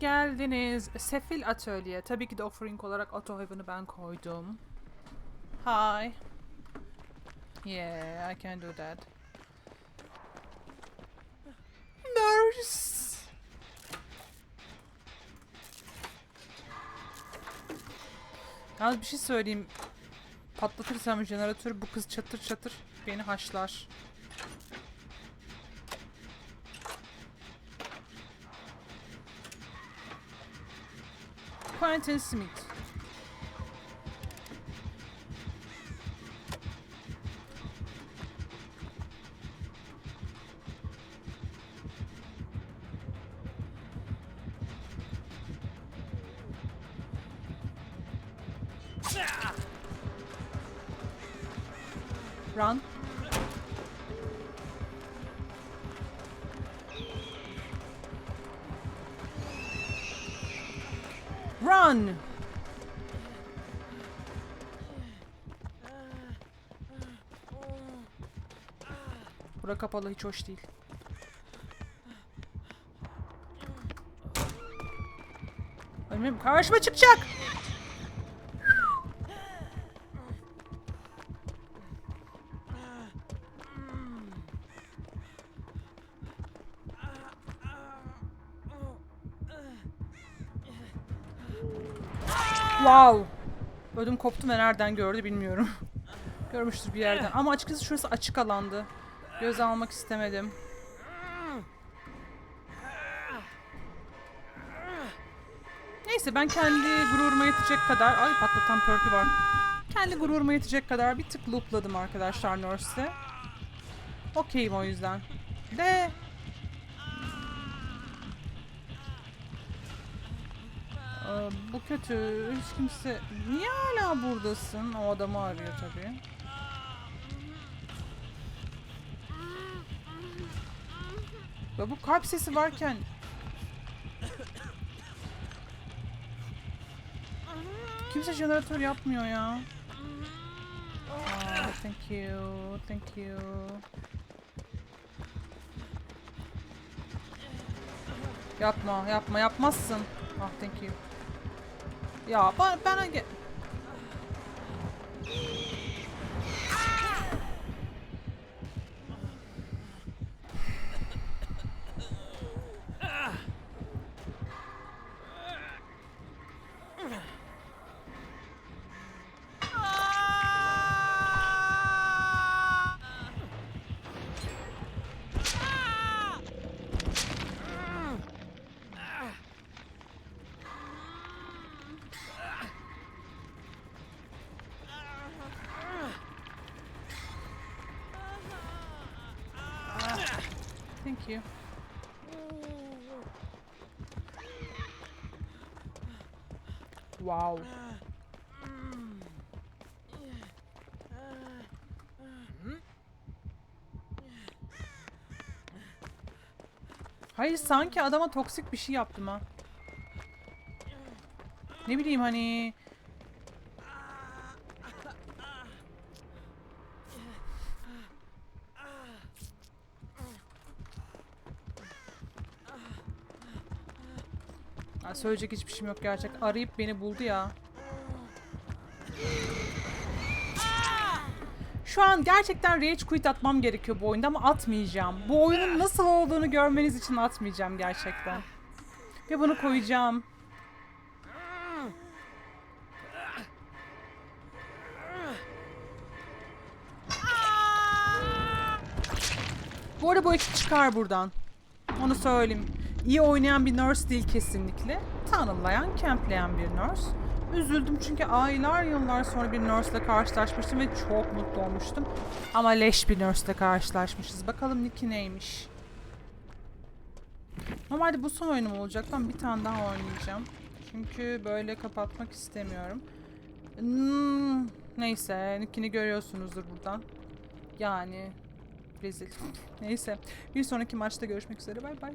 Geldiniz. Sefil Atölye. Tabii ki de offering olarak auto hayvanı ben koydum. Hi. Yeah, I can do that. Nurse. Yalnız bir şey söyleyeyim. Patlatırsam jeneratörü bu kız çatır çatır beni haşlar. find ten smiths. Run. Run! Bura kapalı hiç hoş değil. Ölmem karşıma çıkacak. Wow. Ödüm koptu ve nereden gördü bilmiyorum. Görmüştür bir yerden. Ama açıkçası şurası açık alandı. Göze almak istemedim. Neyse ben kendi gururuma yetecek kadar... Ay patlatan perkü var. Kendi gururuma yetecek kadar bir tık loopladım arkadaşlar Nurse'de. Okeyim o yüzden. De... Ee, bu kötü. Hiç kimse... Niye hala buradasın? O adamı arıyor tabii. Ve bu kalp sesi varken... Kimse jeneratör yapmıyor ya. Aa, thank you, thank you. Yapma, yapma, yapmazsın. Ah, thank you. 呀搬搬了一 Thank you. Wow. Hayır sanki adama toksik bir şey yaptım ha. Ne bileyim hani Ya söyleyecek hiçbir şeyim yok gerçek. Arayıp beni buldu ya. Şu an gerçekten rage quit atmam gerekiyor bu oyunda ama atmayacağım. Bu oyunun nasıl olduğunu görmeniz için atmayacağım gerçekten. Ve bunu koyacağım. Bu arada bu ekip çıkar buradan. Onu söyleyeyim. İyi oynayan bir nurse değil kesinlikle. Tanımlayan, campleyen bir nurse. Üzüldüm çünkü aylar yıllar sonra bir nurse ile karşılaşmıştım ve çok mutlu olmuştum. Ama leş bir nurse ile karşılaşmışız. Bakalım Nick'i neymiş. Normalde bu son oyunum olacak ama bir tane daha oynayacağım. Çünkü böyle kapatmak istemiyorum. Hmm, neyse Nick'ini görüyorsunuzdur buradan. Yani rezil. Neyse bir sonraki maçta görüşmek üzere. Bay bay.